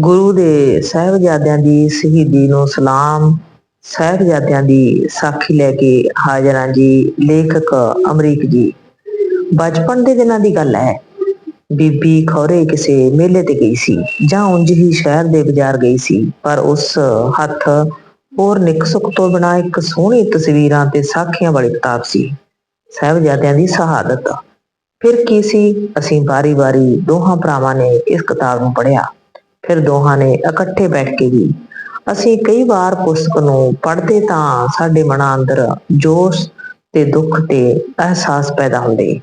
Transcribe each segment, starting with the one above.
ਗੁਰੂ ਦੇ ਸਾਹਿਬਜ਼ਾਦਿਆਂ ਦੀ ਸ਼ਹੀਦੀ ਨੂੰ ਸਲਾਮ, ਸਾਹਿਬਜ਼ਾਦਿਆਂ ਦੀ ਸਾਖੀ ਲੈ ਕੇ ਹਾਜ਼ਰਾਂ ਜੀ ਲੇਖਕ ਅਮਰੀਕ ਜੀ। ਬਚਪਨ ਦੇ ਦਿਨਾਂ ਦੀ ਗੱਲ ਹੈ। ਬੀਬੀ ਖੌਰੇ ਕਿਸੇ ਮੇਲੇ ਤੇ ਗਈ ਸੀ ਜਾਂ ਉਂਝ ਹੀ ਸ਼ਹਿਰ ਦੇ ਬਾਜ਼ਾਰ ਗਈ ਸੀ, ਪਰ ਉਸ ਹੱਥ ਹੋਰ ਨਿੱਕ ਤੋਂ ਬਿਨਾਂ ਇੱਕ ਸੋਹਣੀ ਤਸਵੀਰਾਂ ਤੇ ਸਾਖੀਆਂ ਵਾਲੀ ਕਿਤਾਬ ਸੀ, ਸਾਹਿਬਜ਼ਾਦਿਆਂ ਦੀ ਸ਼ਹਾਦਤ। ਫਿਰ ਕੀ ਸੀ? ਅਸੀਂ ਵਾਰੀ-ਵਾਰੀ ਦੋਹਾਂ ਭਰਾਵਾਂ ਨੇ ਇਸ ਕਿਤਾਬ ਨੂੰ ਪੜ੍ਹਿਆ। ਫਿਰ ਦੋਹਾਂ ਨੇ ਇਕੱਠੇ ਬੈਠ ਕੇ ਵੀ, ਅਸੀਂ ਕਈ ਵਾਰ ਪੁਸਤਕ ਨੂੰ ਪੜ੍ਹਦੇ ਤਾਂ ਸਾਡੇ ਮਨਾਂ ਅੰਦਰ ਜੋਸ਼ ਤੇ ਦੁੱਖ ਤੇ ਅਹਿਸਾਸ ਪੈਦਾ ਹੁੰਦੇ।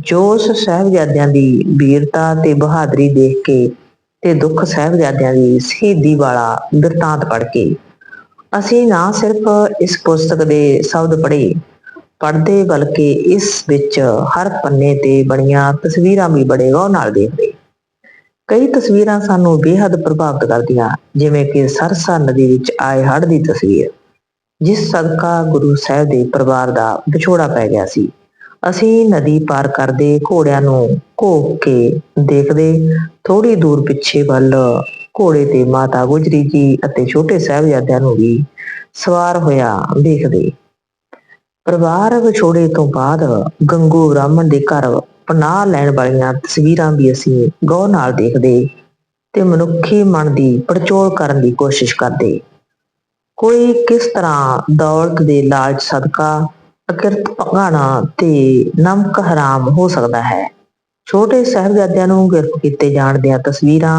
ਜੋਸ਼ ਸਾਹਿਬਜ਼ਾਦਿਆਂ ਦੀ ਵੀਰਤਾ ਤੇ ਬਹਾਦਰੀ ਦੇਖ ਕੇ ਤੇ ਦੁੱਖ ਸਾਹਿਬਜ਼ਾਦਿਆਂ ਦੀ ਸ਼ਹੀਦੀ ਵਾਲਾ ਬਿਰਤਾਂਤ ਪੜ੍ਹ ਕੇ। ਅਸੀਂ ਨਾ ਸਿਰਫ ਇਸ ਪੁਸਤਕ ਦੇ ਸ਼ਬਦ ਪੜ੍ਹੇ, ਪੜ੍ਹਦੇ ਬਲਕਿ ਇਸ ਵਿੱਚ ਹਰ ਪੰਨੇ ਤੇ ਬਣੀਆਂ ਤਸਵੀਰਾਂ ਵੀ ਬੜੇ ਗੌਰ ਨਾਲ ਦੇਖਦੇ। ਕਈ ਤਸਵੀਰਾਂ ਸਾਨੂੰ ਬੇਹੱਦ ਪ੍ਰਭਾਵਿਤ ਕਰਦੀਆਂ, ਜਿਵੇਂ ਕਿ ਸਰਸਾ ਨਦੀ ਵਿੱਚ ਆਏ ਹੜ੍ਹ ਦੀ ਤਸਵੀਰ, ਜਿਸ ਸਦਕਾ ਗੁਰੂ ਸਾਹਿਬ ਦੇ ਪਰਿਵਾਰ ਦਾ ਵਿਛੋੜਾ ਪੈ ਗਿਆ ਸੀ। ਅਸੀਂ ਨਦੀ ਪਾਰ ਕਰਦੇ ਘੋੜਿਆਂ ਨੂੰ ਘੋਕ ਕੇ ਦੇਖਦੇ ਥੋੜੀ ਦੂਰ ਪਿੱਛੇ ਵੱਲ ਘੋੜੇ ਤੇ ਮਾਤਾ ਗੁਜਰੀ ਜੀ ਅਤੇ ਛੋਟੇ ਸਾਹਿਬਜ਼ਾਦਿਆਂ ਨੂੰ ਵੀ ਸਵਾਰ ਹੋਇਆ ਦੇਖਦੇ। ਪਰਿਵਾਰ ਵਿਛੋੜੇ ਤੋਂ ਬਾਅਦ ਗੰਗੂ ਬ੍ਰਾਹਮਣ ਦੇ ਘਰ ਪਨਾਹ ਲੈਣ ਵਾਲੀਆਂ ਤਸਵੀਰਾਂ ਵੀ ਅਸੀਂ ਗੌਰ ਨਾਲ ਦੇਖਦੇ ਤੇ ਮਨੁੱਖੀ ਮਨ ਦੀ ਪੜਚੋਲ ਕਰਨ ਦੀ ਕੋਸ਼ਿਸ਼ ਕਰਦੇ। ਕੋਈ ਕਿਸ ਤਰ੍ਹਾਂ ਦੌਲਤ ਦੇ ਲਾਲਚ ਸਦਕਾ ਅਕਿਰਤ ਭਗਾਣਾ ਤੇ ਨਮਕ ਹਰਾਮ ਹੋ ਸਕਦਾ ਹੈ? ਛੋਟੇ ਸਾਹਿਬਜ਼ਾਦਿਆਂ ਨੂੰ ਗ੍ਰਿਫਤ ਕੀਤੇ ਜਾਣ ਦੀਆਂ ਤਸਵੀਰਾਂ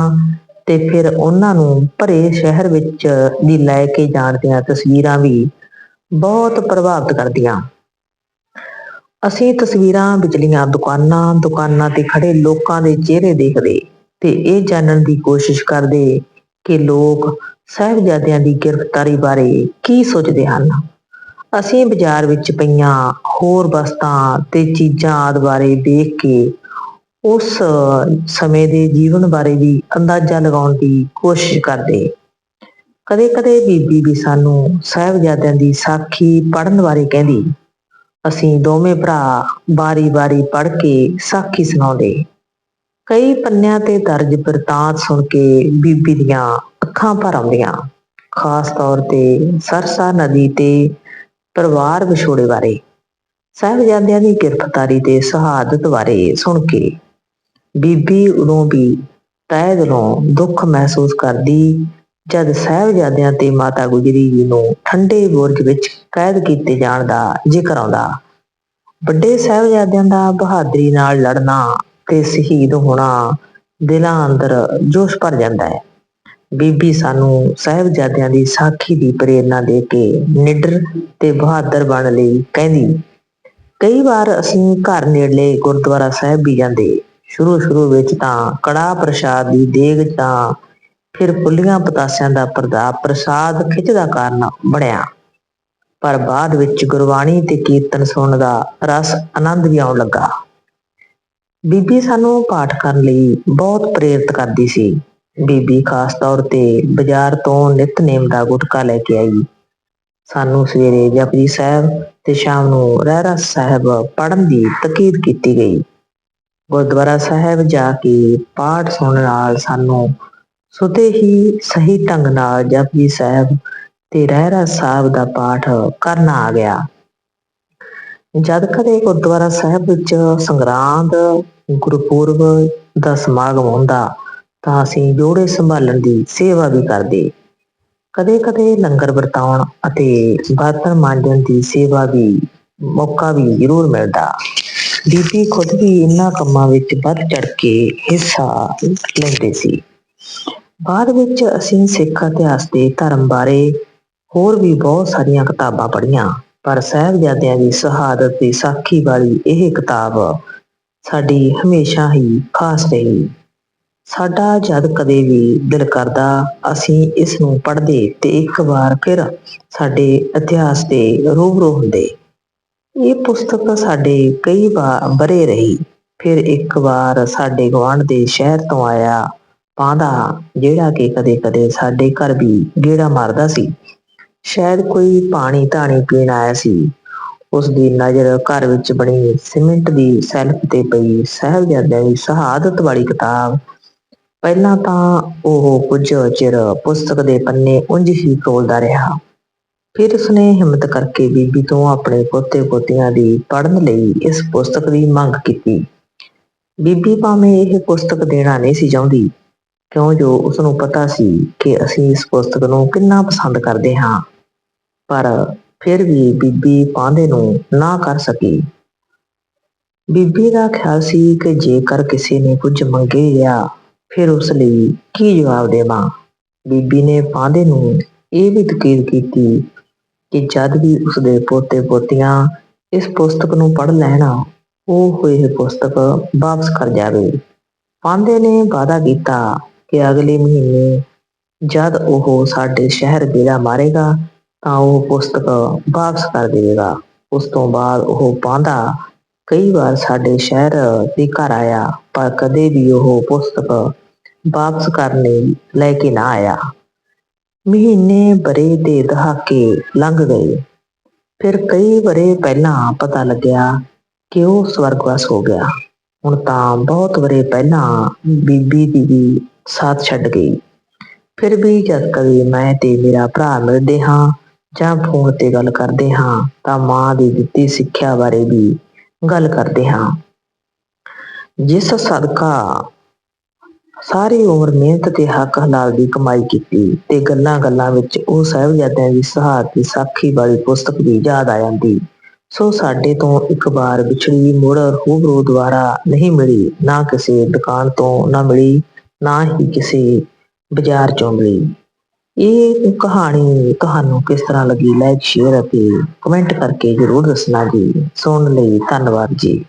ਤੇ ਫਿਰ ਉਹਨਾਂ ਨੂੰ ਭਰੇ ਸ਼ਹਿਰ ਵਿੱਚ ਦੀ ਲੈ ਕੇ ਜਾਣ ਦੀਆਂ ਤਸਵੀਰਾਂ ਵੀ ਬਹੁਤ ਪ੍ਰਭਾਵਿਤ ਕਰਦੀਆਂ। ਅਸੀਂ ਤਸਵੀਰਾਂ ਵਿਚਲੀਆਂ ਦੁਕਾਨਾਂ ਦੁਕਾਨਾਂ ਤੇ ਖੜੇ ਲੋਕਾਂ ਦੇ ਚਿਹਰੇ ਦੇਖਦੇ ਤੇ ਇਹ ਜਾਣਨ ਦੀ ਕੋਸ਼ਿਸ਼ ਕਰਦੇ ਕਿ ਲੋਕ ਸਾਹਿਬਜ਼ਾਦਿਆਂ ਦੀ ਗ੍ਰਿਫਤਾਰੀ ਬਾਰੇ ਕੀ ਸੋਚਦੇ ਹਨ। ਅਸੀਂ ਬਾਜ਼ਾਰ ਵਿੱਚ ਪਈਆਂ ਹੋਰ ਵਸਤਾਂ ਤੇ ਚੀਜ਼ਾਂ ਆਦਿ ਬਾਰੇ ਦੇਖ ਕੇ ਉਸ ਸਮੇਂ ਦੇ ਜੀਵਨ ਬਾਰੇ ਵੀ ਅੰਦਾਜ਼ਾ ਲਗਾਉਣ ਦੀ ਕੋਸ਼ਿਸ਼ ਕਰਦੇ। ਕਦੇ-ਕਦੇ ਬੀਬੀ ਵੀ ਸਾਨੂੰ ਸਾਹਿਬਜ਼ਾਦਿਆਂ ਦੀ ਸਾਖੀ ਪੜ੍ਹਨ ਬਾਰੇ ਕਹਿੰਦੀ ਅਸੀਂ ਦੋਵੇਂ ਭਰਾ ਬਾਰੀ-ਬਾਰੀ ਪੜ੍ਹ ਕੇ ਸਾਖੀ ਸੁਣਾਉਂਦੇ। ਕਈ ਪੰਨਿਆਂ ਤੇ ਦਰਜ ਬਰਤਾਂਤ ਸੁਣ ਕੇ ਬੀਬੀ ਦੀਆਂ ਅੱਖਾਂ ਭਰ ਆਉਂਦੀਆਂ, ਖਾਸ ਤੌਰ ਤੇ ਸਰਸਾ ਨਦੀ ਤੇ ਪਰਿਵਾਰ ਵਿਛੋੜੇ ਬਾਰੇ, ਸਾਹਿਬਜ਼ਾਦਿਆਂ ਦੀ ਗ੍ਰਿਫਤਾਰੀ ਤੇ ਸ਼ਹਾਦਤ ਬਾਰੇ ਸੁਣ ਕੇ। ਬੀਬੀ ਉਦੋਂ ਵੀ ਤਹਿ ਦਿਲੋਂ ਦੁੱਖ ਮਹਿਸੂਸ ਕਰਦੀ ਜਦ ਸਾਹਿਬਜ਼ਾਦਿਆਂ ਤੇ ਮਾਤਾ ਗੁਜਰੀ ਜੀ ਨੂੰ ਠੰਡੇ ਬੁਰਜ ਵਿੱਚ ਕੈਦ ਕੀਤੇ ਜਾਣ ਦਾ ਜ਼ਿਕਰ ਆਉਂਦਾ। ਵੱਡੇ ਸਾਹਿਬਜ਼ਾਦਿਆਂ ਦਾ ਬਹਾਦਰੀ ਨਾਲ ਲੜਨਾ ਤੇ ਸ਼ਹੀਦ ਹੋਣਾ ਦਿਲਾਂ ਅੰਦਰ ਜੋਸ਼ ਭਰ ਜਾਂਦਾ ਹੈ। ਬੀਬੀ ਸਾਨੂੰ ਸਾਹਿਬਜ਼ਾਦਿਆਂ ਦੀ ਸਾਖੀ ਦੀ ਪ੍ਰੇਰਣਾ ਦੇ ਕੇ ਨਿਡਰ ਤੇ ਬਹਾਦਰ ਬਣ ਲਈ ਕਹਿੰਦੀ, ਕਈ ਵਾਰ ਅਸੀਂ ਘਰ ਨੇੜਲੇ ਗੁਰਦੁਆਰਾ ਸਾਹਿਬ ਵੀ ਜਾਂਦੇ। ਸ਼ੁਰੂ ਸ਼ੁਰੂ ਵਿੱਚ ਤਾਂ ਕੜਾ ਪ੍ਰਸ਼ਾਦ ਦੀ ਦੇਗ ਤਾਂ ਫਿਰ ਫੁੱਲੀਆਂ ਪਤਾਸਿਆਂ ਦਾ ਪ੍ਰਦਾ ਪ੍ਰਸਾਦ ਖਿੱਚ ਦਾ ਕਾਰਨ ਬਣਿਆ। ਪਰ ਬਾਅਦ ਵਿੱਚ ਗੁਰਬਾਣੀ ਤੇ ਕੀਰਤਨ ਸੁਣਨ ਦਾ ਰਸ ਆਨੰਦ ਵੀ ਆਉਣ ਲੱਗਾ। ਬੀਬੀ ਸਾਨੂੰ ਪਾਠ ਕਰਨ ਲਈ ਬਹੁਤ ਪ੍ਰੇਰਿਤ ਕਰਦੀ ਸੀ। ਬੀਬੀ ਖਾਸ ਤੌਰ ਤੇ ਬਾਜ਼ਾਰ ਤੋਂ ਨਿਤਨੇਮ ਦਾ ਗੁਟਕਾ ਲੈ ਕੇ ਆਈ। ਸਾਨੂੰ ਸਵੇਰੇ ਜਪਜੀ ਸਾਹਿਬ ਤੇ ਸ਼ਾਮ ਨੂੰ ਰਹਿਰਾ ਸਾਹਿਬ ਪੜ੍ਹਨ ਦੀ ਤਕੀਦ ਕੀਤੀ ਗਈ। ਗੁਰਦੁਆਰਾ ਸਾਹਿਬ ਜਾ ਕੇ ਪਾਠ ਸੁਣਨ ਨਾਲ ਸਾਨੂੰ ਸੁਦੇ ਹੀ ਸਹੀ ਢੰਗ ਨਾਲ ਜਪਜੀ ਸਾਹਿਬ ਤੇ ਰਹਿਰਾ ਸਾਹਿਬ ਦਾ ਪਾਠ ਕਰਨਾ ਆ ਗਿਆ। ਜਦ ਕਦੇ ਗੁਰਦੁਆਰਾ ਸਾਹਿਬ ਵਿੱਚ ਸੰਗਰਾਂਦ, ਗੁਰਪੁਰਬ ਦਾ ਸਮਾਗਮ ਹੁੰਦਾ, ਤਾਂ ਅਸੀਂ ਜੋੜੇ ਸੰਭਾਲਣ ਦੀ ਸੇਵਾ ਵੀ ਕਰਦੇ। ਕਦੇ-ਕਦੇ ਲੰਗਰ ਵਰਤਾਉਣ ਅਤੇ ਬਰਤਨ ਮਾਂਜਣ ਦੀ ਸੇਵਾ ਵੀ, ਮੌਕਾ ਵੀ ਜ਼ਰੂਰ ਮਿਲਦਾ। ਬੀਬੀ ਖੁਦ ਵੀ ਇਹਨਾਂ ਕੰਮਾਂ ਵਿੱਚ ਵੱਧ ਚੜ ਕੇ ਹਿੱਸਾ ਲੈਂਦੇ ਸੀ। ਬਾਅਦ ਵਿੱਚ ਅਸੀਂ ਸਿੱਖ ਇਤਿਹਾਸ ਦੇ ਧਰਮ ਬਾਰੇ ਹੋਰ ਵੀ ਬਹੁਤ ਸਾਰੀਆਂ ਕਿਤਾਬਾਂ ਪੜ੍ਹੀਆਂ, ਪਰ ਸਾਹਿਬਜ਼ਾਦਿਆਂ ਦੀ ਸ਼ਹਾਦਤ ਦੀ ਸਾਖੀ ਵਾਲੀ ਇਹ ਕਿਤਾਬ ਸਾਡੀ ਹਮੇਸ਼ਾ ਹੀ ਖਾਸ ਰਹੀ। ਸਾਡਾ ਜਦ ਕਦੇ ਵੀ ਦਿਲ ਕਰਦਾ, ਅਸੀਂ ਇਸ ਨੂੰ ਪੜ੍ਹਦੇ ਤੇ ਇੱਕ ਵਾਰ ਫਿਰ ਸਾਡੇ ਇਤਿਹਾਸ ਦੇ ਰੂਬਰੂ ਹੁੰਦੇ। ਇਹ ਪੁਸਤਕ ਸਾਡੇ ਕਈ ਵਾਰ ਬਰੇ ਰਹੀ, ਫਿਰ ਇੱਕ ਵਾਰ ਸਾਡੇ ਗਵਾਂਢ ਦੇ ਸ਼ਹਿਰ ਤੋਂ ਆਇਆ। ਪਾਂਦਾ ਜਿਹੜਾ ਕਿ ਕਦੇ-ਕਦੇ ਸਾਡੇ ਘਰ ਵੀ ਗੇੜਾ ਮਾਰਦਾ ਸੀ। ਸ਼ਾਇਦ ਕੋਈ ਪਾਣੀ ਧਾਣੀ ਪੀਣ ਆਇਆ ਸੀ। ਉਸ ਦੀ ਨਜ਼ਰ ਘਰ ਵਿੱਚ ਬਣੀ ਸੀਮਿੰਟ ਦੀ ਸੈਲਫ ਤੇ ਪਈ ਸਾਹਿਬਜ਼ਾਦਿਆਂ ਦੀ ਸ਼ਹਾਦਤ ਵਾਲੀ ਕਿਤਾਬ। ਪਹਿਲਾਂ ਤਾਂ ਉਹ ਕੁਝ ਚਿਰ ਪੁਸਤਕ ਦੇ ਪੰਨੇ ਉਂਝ ਹੀ ਖੋਲਦਾ ਰਿਹਾ। ਫਿਰ ਉਸਨੇ ਹਿੰਮਤ ਕਰਕੇ ਬੀਬੀ ਤੋਂ ਆਪਣੇ ਪੋਤੇ ਪੋਤੀਆਂ ਦੀ ਪੜ੍ਹਨ ਲਈ ਇਸ ਪੁਸਤਕ ਦੀ ਮੰਗ ਕੀਤੀ। ਬੀਬੀ ਭਾਵੇਂ ਇਹ ਪੁਸਤਕ ਦੇਣਾ ਨਹੀਂ ਸੀ ਚਾਹੁੰਦੀ ਕਿਉਂ ਜੋ ਉਸਨੂੰ ਪਤਾ ਸੀ ਕਿ ਅਸੀਂ ਇਸ ਪੁਸਤਕ ਨੂੰ ਕਿੰਨਾ ਪਸੰਦ ਕਰਦੇ ਹਾਂ। ਪਰ ਫਿਰ ਵੀ ਬੀਬੀ ਪਾਂਦੇ ਨੂੰ ਨਾ ਕਰ ਸਕੀ। ਬੀਬੀ ਦਾ ਖਿਆਲ ਸੀ ਕਿ ਜੇਕਰ ਕਿਸੇ ਨੇ ਕੁਝ ਮੰਗੇ ਗਿਆ ਫਿਰ ਉਸ ਲਈ ਕੀ ਜਵਾਬ ਦੇਵਾਂ। ਬੀਬੀ ਨੇ ਪਾਂਦੇ ਨੂੰ ਇਹ ਵੀ ਤਕੀਦ ਕੀਤੀ ਕਿ ਜਦ ਵੀ ਉਸਦੇ ਪੋਤੇ ਪੋਤੀਆਂ ਇਸ ਪੁਸਤਕ ਨੂੰ ਪੜ੍ਹ ਲੈਣ, ਉਹ ਇਹ ਪੁਸਤਕ ਵਾਪਸ ਕਰ ਜਾਵੇ। ਪਾਂਦੇ ਨੇ ਵਾਅਦਾ ਕੀਤਾ ਕਿ ਅਗਲੇ ਮਹੀਨੇ ਜਦ ਉਹ ਸਾਡੇ ਸ਼ਹਿਰ ਗੇੜਾ ਮਾਰੇਗਾ, ਤਾਂ ਉਹ ਪੁਸਤਕ ਵਾਪਸ ਕਰ ਦੇਵੇਗਾ। ਉਸ ਤੋਂ ਬਾਅਦ ਉਹ ਬਾਂਦਾ। ਕਈ ਵਾਰ ਸਾਡੇ ਸ਼ਹਿਰ ਦੇ ਘਰ ਆਇਆ, ਪਰ ਕਦੇ ਵੀ ਉਹ ਪੁਸਤਕ ਵਾਪਸ ਕਰਨ ਲਈ ਲੈ ਕੇ ਨਾ ਆਇਆ। ਮਹੀਨੇ ਬਰੇ ਦੇ ਦਹਾਕੇ ਲੰਘ ਗਏ। ਫਿਰ ਕਈ ਬਰੇ ਪਹਿਲਾਂ ਪਤਾ ਲੱਗਿਆ ਕਿ ਉਹ ਸਵਰਗਵਾਸ ਹੋ ਗਿਆ। ਹੁਣ ਤਾਂ ਬਹੁਤ ਬਰੇ ਪਹਿਲਾਂ ਬੀਬੀ ਦੀ ਵੀ ਸਾਥ ਛੱਡ ਗਈ। ਫਿਰ ਵੀ ਜਦ ਕਦੇ ਮੈਂ ਤੇ ਮੇਰਾ ਭਰਾ ਮਿਲਦੇ ਹਾਂ ਜਾਂ ਫੋਨ ਤੇ ਗੱਲ ਕਰਦੇ ਹਾਂ ਤਾਂ ਮਾਂ ਦੀ ਦਿੱਤੀ ਸਿੱਖਿਆ ਬਾਰੇ ਵੀ ਗੱਲ ਕਰਦੇ ਹਾਂ। ਜਿਸ ਸਦਕਾ ਸਾਰੀ ਉਮਰ ਮਿਹਨਤ ਤੇ ਹੱਕ ਹਲਾਲ ਦੀ ਕਮਾਈ ਕੀਤੀ ਤੇ ਗੱਲਾਂ ਗੱਲਾਂ ਵਿੱਚ ਉਹ ਸਾਹਿਬਜ਼ਾਦਿਆਂ ਦੀ ਸਹਾਤ ਦੀ ਸਾਖੀ ਵਾਲੀ ਪੁਸਤਕ ਵੀ ਯਾਦ ਆ ਜਾਂਦੀ, ਸੋ ਸਾਡੇ ਤੋਂ ਇੱਕ ਵਾਰ ਵਿਛੜੀ ਮੁੜ ਰੂਬਰੂ ਦੁਆਰਾ ਨਹੀਂ ਮਿਲੀ, ਨਾ ਕਿਸੇ ਦੁਕਾਨ ਤੋਂ ਨਾ ਮਿਲੀ ਨਾ ਹੀ ਕਿਸੇ ਬਾਜ਼ਾਰ ਚੋਂ ਮਿਲੀ। ਇਹ ਕਹਾਣੀ ਤੁਹਾਨੂੰ ਕਿਸ ਤਰ੍ਹਾਂ ਲੱਗੀ? ਲਾਈਕ ਸ਼ੇਅਰ ਅਤੇ ਕਮੈਂਟ ਕਰਕੇ ਜਰੂਰ ਦੱਸਣਾ ਜੀ। ਸੁਣਨ ਲਈ ਧੰਨਵਾਦ ਜੀ।